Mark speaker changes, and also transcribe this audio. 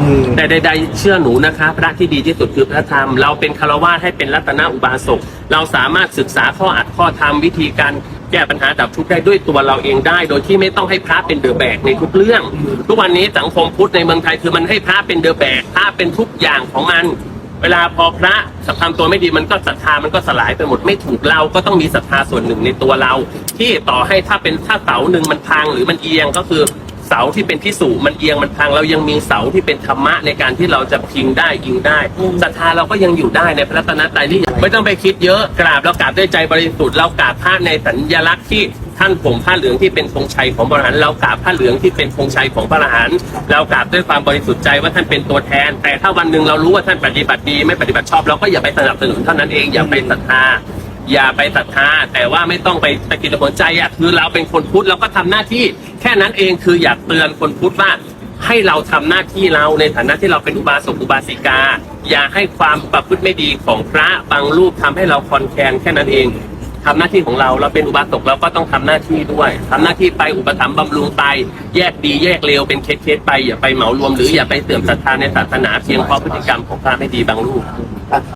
Speaker 1: อืม
Speaker 2: แต่ใดๆเชื่อหนูนะคะ พระที่ดีที่สุดคือพระธรรม เราเป็นคารวาสให้เป็นรัตนอุบาสกเราสามารถศึกษาข้ออัดข้อธรรมวิธีการแก้ปัญหาดับทุกข์ได้ด้วยตัวเราเองได้ โดยที่ไม่ต้องให้พระเป็นเดอะแบกในทุกเรื่อง ทุกวันนี้สังคมพุทธในเมืองไทยคือมันให้พระเป็นเดอะแบกพระเป็นทุกอย่างของมัน เวลาพอพระทำตัวไม่ดีมันก็ศรัทธามันก็สลายไปหมดไม่ถูกเราก็ต้องมีศรัทธาส่วนหนึ่งในตัวเรา ที่ต่อให้ถ้าเป็นถ้าเสาหนึ่งมันพังหรือมันเอียงก็คือ เสาที่เป็นพิสูจน์มันเอียงมันพังเรายังมีเสาที่เป็นธรรมะในการที่เราจะพิงได้ยิงได้ศรัทธาเราก็ยังอยู่ได้ในพระรัตนตรัยนี่ไม่ต้องไปคิดเยอะกราบเรากราบด้วยใจบริสุทธิ์เรากราบพระในสัญลักษณ์ที่ท่านผมผ้าเหลืองที่เป็นธงชัยของพระอรหันต์เรากราบผ้าเหลืองที่เป็นธงชัยของพระอรหันต์เรากราบด้วยความบริสุทธิ์ใจว่าท่านเป็นตัวแทน แต่ถ้าวันหนึ่งเรารู้ว่าท่านปฏิบัติดีไม่ปฏิบัติชอบเราก็อย่าไปสนับสนุนเท่านั้นเองอย่าไปศรัทธา อย่าไปศรัทธาแต่ว่าไม่ต้องไปตะกิดตะขนใจอะคือเราเป็นคนพุทธเราก็ทำหน้าที่ แค่นั้นเองคืออยากเตือนคนพุทธว่าให้เราทำหน้าที่เราในฐานะที่เราเป็นอุบาสกอุบาสิกา อย่าให้ความประพฤติไม่ดีของพระบางรูปทำให้เราคอนแคลนแค่นั้นเองทำหน้าที่ของเราเราเป็นอุบาสกเราก็ต้องทำหน้าที่ด้วยทำหน้าที่ไปอุปถัมภ์บำรุงไปแยกดีแยกเลวเป็นเคสๆไปอย่าไปเหมารวมหรืออย่าไปเสื่อมศรัทธาในศาสนาเพียงเพราะพฤติกรรมของพระไม่ดีบางรูป